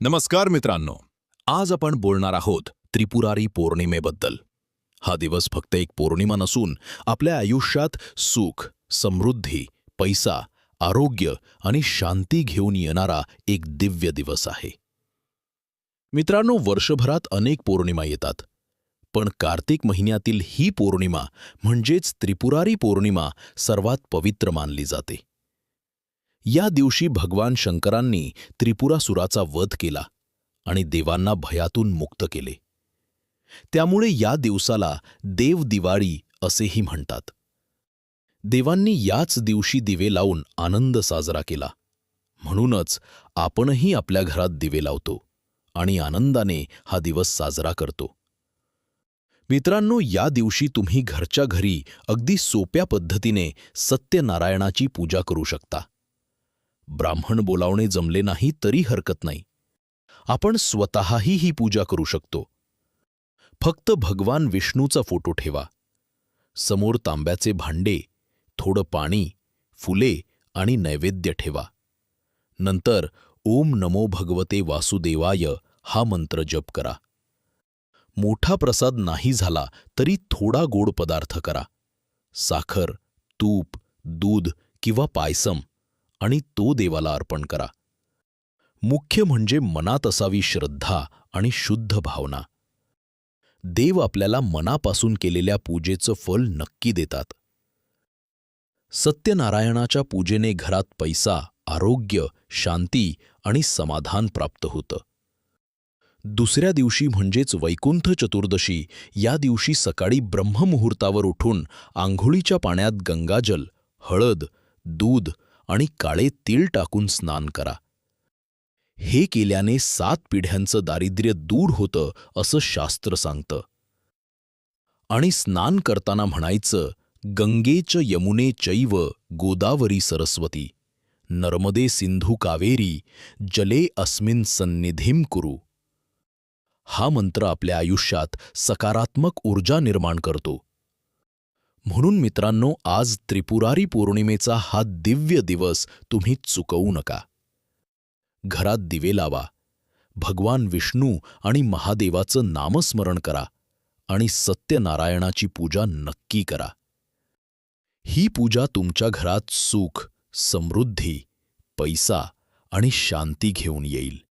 नमस्कार मित्रांनो. आज आपण बोलणार आहोत त्रिपुरारी पौर्णिमेबद्दल. हा दिवस फक्त एक पौर्णिमा नसून आपल्या आयुष्यात सुख समृद्धी पैसा आरोग्य आणि शांती घेऊन येणारा एक दिव्य दिवस आहे. मित्रांनो वर्षभरात अनेक पौर्णिमा येतात. पण कार्तिक महिन्यातील ही पौर्णिमा म्हणजेच त्रिपुरारी पौर्णिमा सर्वात पवित्र मानली जाते. या दिवशी भगवान शंकरांनी त्रिपुरासुराचा वध केला आणि देवांना भयातून मुक्त केले. त्यामुळे या दिवसाला देव दिवाळी असेही म्हणतात. देवांनी याच दिवशी दिवे लावून आनंद साजरा केला. म्हणूनच आपणही आपल्या घरात दिवे लावतो आणि आनंदाने हा दिवस साजरा करतो. मित्रांनो या दिवशी तुम्ही घरच्या घरी अगदी सोप्या पद्धतीने सत्यनारायणाची पूजा करू शकता. ब्राह्मण बोलावणे जमले नाही तरी हरकत नाही. आपण स्वतःही ही पूजा करू शकतो. फक्त भगवान विष्णूचा फोटो ठेवा. समोर तांब्याचे भांडे थोडं पाणी फुले आणि नैवेद्य ठेवा. नंतर ओम नमो भगवते वासुदेवाय हा मंत्र जप करा. मोठा प्रसाद नाही झाला तरी थोडा गोड पदार्थ करा. साखर तूप दूध किंवा पायसम आणि तो देवाला अर्पण करा. मुख्य म्हणजे मनात असावी श्रद्धा आणि शुद्ध भावना. देव आपल्याला मनापासून केलेल्या पूजेचं फल नक्की देतात. सत्यनारायणाच्या पूजेने घरात पैसा आरोग्य शांती आणि समाधान प्राप्त होतं. दुसऱ्या दिवशी म्हणजेच वैकुंठ चतुर्दशी या दिवशी सकाळी ब्रह्ममुहूर्तावर उठून आंघोळीच्या पाण्यात गंगाजल हळद दूध आणि काळे तीळ टाकून स्नान करा. हे केल्याने सात पिढ्यांचं दारिद्र्य दूर होतं असं शास्त्र सांगतं. आणि स्नान करताना म्हणायचं गंगेच यमुने चैव गोदावरी सरस्वती नर्मदे सिंधू कावेरी जले अस्मिन सन्निधीम कुरु. हा मंत्र आपल्या आयुष्यात सकारात्मक ऊर्जा निर्माण करतो. म्हणून मित्रांनो आज त्रिपुरारी पौर्णिमेचा हा दिव्य दिवस तुम्ही चुकवू नका. घरात दिवे लावा. भगवान विष्णू आणि महादेवाचं नामस्मरण करा आणि सत्यनारायणाची पूजा नक्की करा. ही पूजा तुमच्या घरात सुख समृद्धी पैसा आणि शांती घेऊन येईल.